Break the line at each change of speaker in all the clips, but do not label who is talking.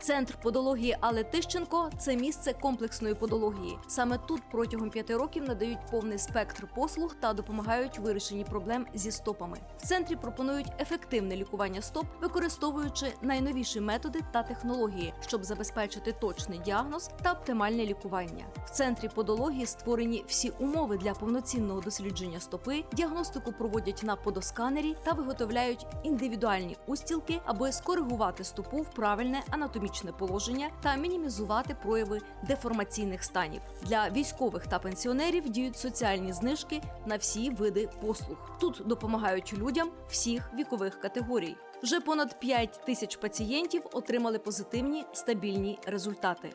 Центр подології Але Тищенко це місце комплексної подології. Саме тут протягом п'яти років надають повний спектр послуг та допомагають вирішенні проблем зі стопами. В центрі пропонують ефективне лікування стоп, використовуючи найновіші методи та технології, щоб забезпечити точний діагноз та оптимальне лікування. В центрі подології створені всі умови для повноцінного дослідження стопи, діагностику проводять на подосканері та виготовляють індивідуальні устілки, аби скоригувати стопу в правильне анатомічне положення та мінімізувати прояви деформаційних станів. Для військових та пенсіонерів діють соціальні знижки на всі види послуг. Тут допомагають людям всіх вікових категорій. Вже понад 5 тисяч пацієнтів отримали позитивні стабільні результати.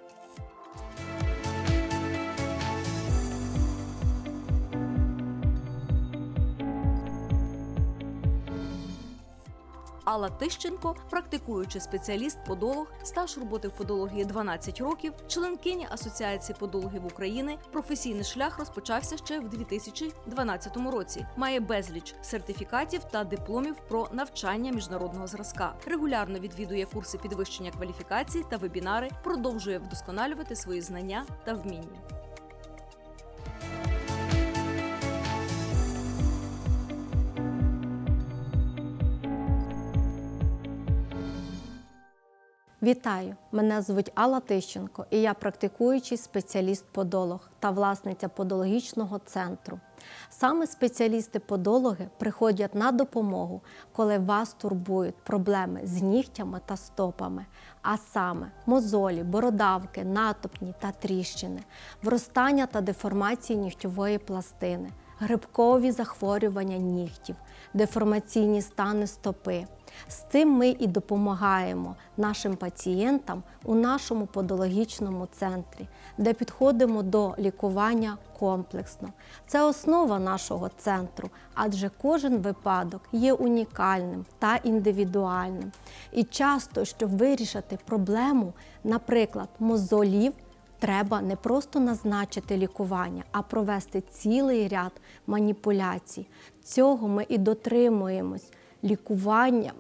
Алла Тищенко, практикуючий спеціаліст-подолог, стаж роботи в подології 12 років, членкиня Асоціації подологів України. Професійний шлях розпочався ще в 2012 році. Має безліч сертифікатів та дипломів про навчання міжнародного зразка. Регулярно відвідує курси підвищення кваліфікації та вебінари, продовжує вдосконалювати свої знання та вміння.
Вітаю! Мене звуть Алла Тищенко і я практикуючий спеціаліст-подолог та власниця подологічного центру. Саме спеціалісти-подологи приходять на допомогу, коли вас турбують проблеми з нігтями та стопами, а саме мозолі, бородавки, натопні та тріщини, вростання та деформації нігтьової пластини, грибкові захворювання нігтів, деформаційні стани стопи. З цим ми і допомагаємо нашим пацієнтам у нашому подологічному центрі, де підходимо до лікування комплексно. Це основа нашого центру, адже кожен випадок є унікальним та індивідуальним. І часто, щоб вирішити проблему, наприклад, мозолів, Треба не просто назначити лікування, а провести цілий ряд маніпуляцій. Цього ми і дотримуємось лікуванням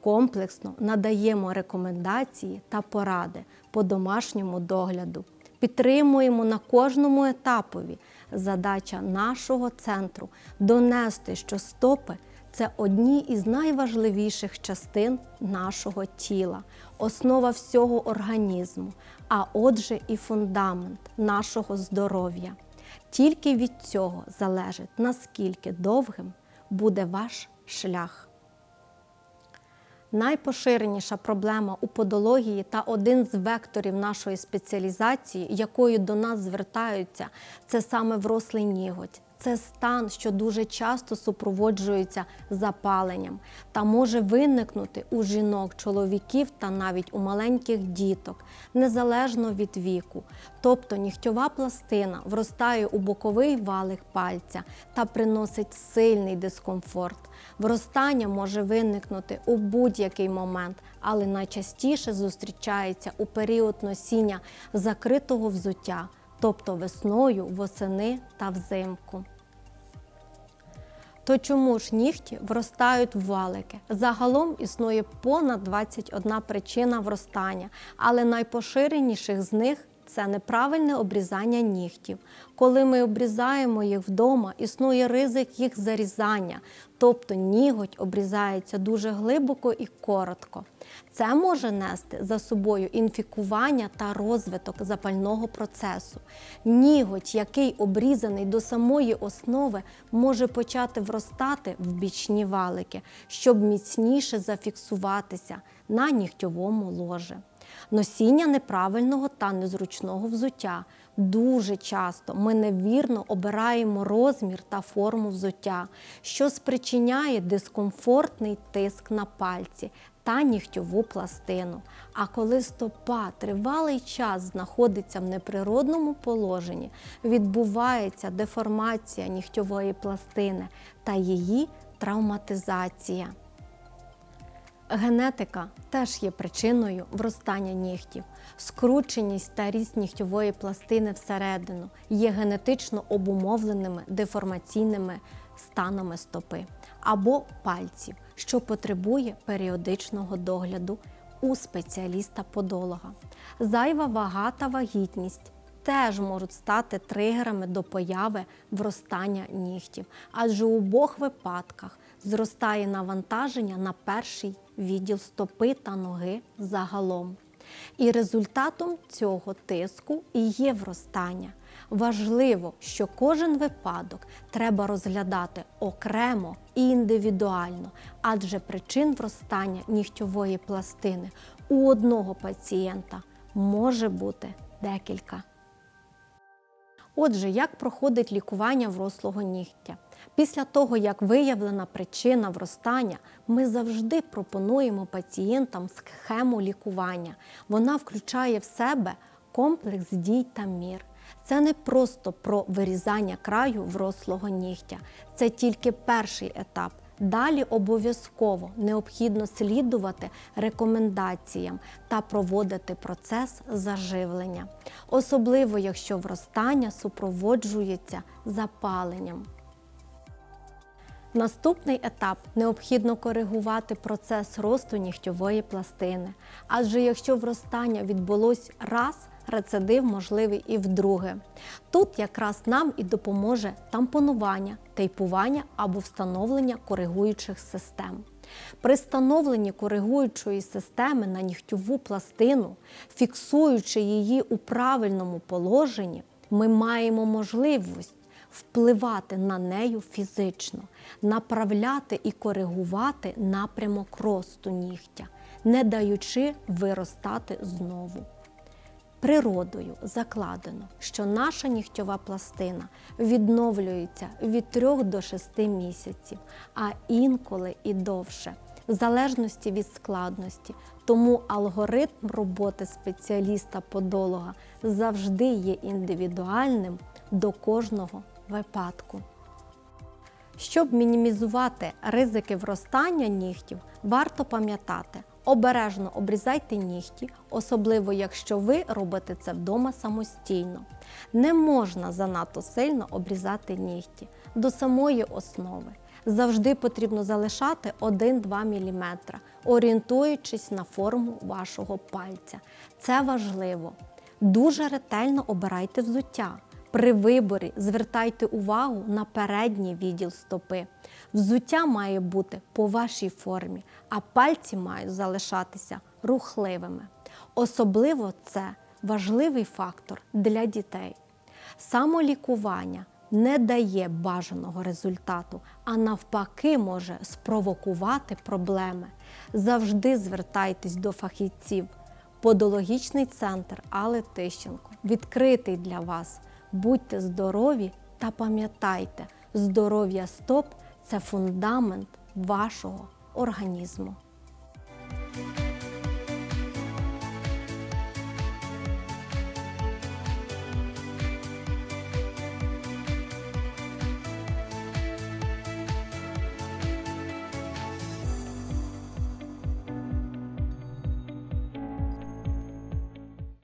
комплексно надаємо рекомендації та поради по домашньому догляду. Підтримуємо на кожному етапові. Задача нашого центру донести, що стопи це одні із найважливіших частин нашого тіла, основа всього організму, а отже, і фундамент нашого здоров'я. Тільки від цього залежить, наскільки довгим буде ваш шлях. Найпоширеніша проблема у подології та один з векторів нашої спеціалізації, якою до нас звертаються, це саме врослий ніготь. Це стан, що дуже часто супроводжується запаленням та може виникнути у жінок, чоловіків та навіть у маленьких діток, незалежно від віку. Тобто нігтьова пластина вростає у боковий валик пальця та приносить сильний дискомфорт. Вростання може виникнути у будь-який момент, але найчастіше зустрічається у період носіння закритого взуття тобто весною, восени та взимку. То чому ж нігті вростають в валики? Загалом існує понад 21 причина вростання, але найпоширеніших з них це неправильне обрізання нігтів. Коли ми обрізаємо їх вдома, існує ризик їх зарізання, тобто ніготь обрізається дуже глибоко і коротко. Це може нести за собою інфікування та розвиток запального процесу. Ніготь, який обрізаний до самої основи, може почати вростати в бічні валики, щоб міцніше зафіксуватися на нігтьовому ложі. Носіння неправильного та незручного взуття. Дуже часто ми невірно обираємо розмір та форму взуття, що спричиняє дискомфортний тиск на пальці та нігтьову пластину. А коли стопа тривалий час знаходиться в неприродному положенні, відбувається деформація нігтьової пластини та її травматизація. Генетика теж є причиною вростання нігтів. Скрученість та ріст нігтьової пластини всередину є генетично обумовленими деформаційними станами стопи або пальців, що потребує періодичного догляду у спеціаліста-подолога. Зайва вага та вагітність теж можуть стати тригерами до появи вростання нігтів, адже у обох випадках зростає навантаження на перший відділ стопи та ноги загалом. І результатом цього тиску і є вростання. Важливо, що кожен випадок треба розглядати окремо і індивідуально, адже причин вростання нігтьової пластини у одного пацієнта може бути декілька. Отже, як проходить лікування врослого нігтя? Після того, як виявлена причина вростання, ми завжди пропонуємо пацієнтам схему лікування. Вона включає в себе комплекс дій та мір. Це не просто про вирізання краю врослого нігтя, це тільки перший етап. Далі обов'язково необхідно слідувати рекомендаціям та проводити процес заживлення, особливо якщо вростання супроводжується запаленням. Наступний етап необхідно коригувати процес росту нігтьової пластини, адже якщо вростання відбулось раз, рецидив можливий і вдруге. Тут якраз нам і допоможе тампонування, тейпування або встановлення коригуючих систем. При встановленні коригуючої системи на нігтьову пластину, фіксуючи її у правильному положенні, ми маємо можливість впливати на нею фізично, направляти і коригувати напрямок росту нігтя, не даючи виростати знову. Природою закладено, що наша нігтьова пластина відновлюється від 3 до 6 місяців, а інколи і довше, в залежності від складності. Тому алгоритм роботи спеціаліста-подолога завжди є індивідуальним до кожного випадку. Щоб мінімізувати ризики вростання нігтів, варто пам'ятати, обережно обрізайте нігті, особливо якщо ви робите це вдома самостійно. Не можна занадто сильно обрізати нігті до самої основи. Завжди потрібно залишати 1-2 мм, орієнтуючись на форму вашого пальця. Це важливо. Дуже ретельно обирайте взуття. При виборі звертайте увагу на передній відділ стопи. Взуття має бути по вашій формі, а пальці мають залишатися рухливими. Особливо це важливий фактор для дітей. Самолікування не дає бажаного результату, а навпаки може спровокувати проблеми. Завжди звертайтесь до фахівців. Подологічний центр Алли Тищенко відкритий для вас. Будьте здорові та пам'ятайте, здоров'я стоп це фундамент вашого організму.